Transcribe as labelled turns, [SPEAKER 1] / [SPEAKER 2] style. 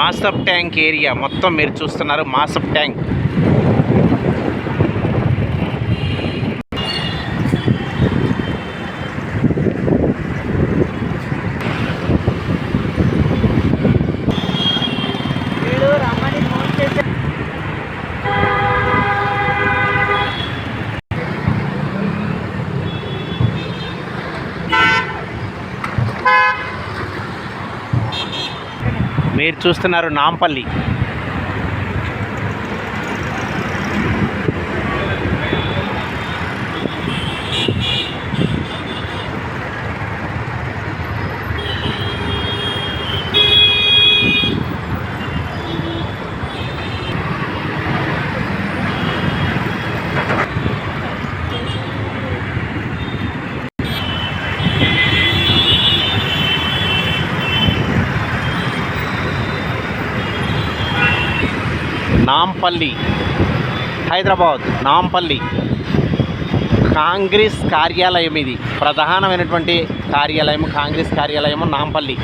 [SPEAKER 1] మాసప్ tank area. మొత్తం మీరు చూస్తున్నారు మాసప్ ట్యాంక్. మీరు చూస్తున్నారు నాంపల్లి. నాంపల్లి హైదరాబాద్ నాంపల్లి. కాంగ్రెస్ కార్యాలయం ఇది. ప్రధానమైనటువంటి కార్యాలయం కాంగ్రెస్ కార్యాలయం నాంపల్లి.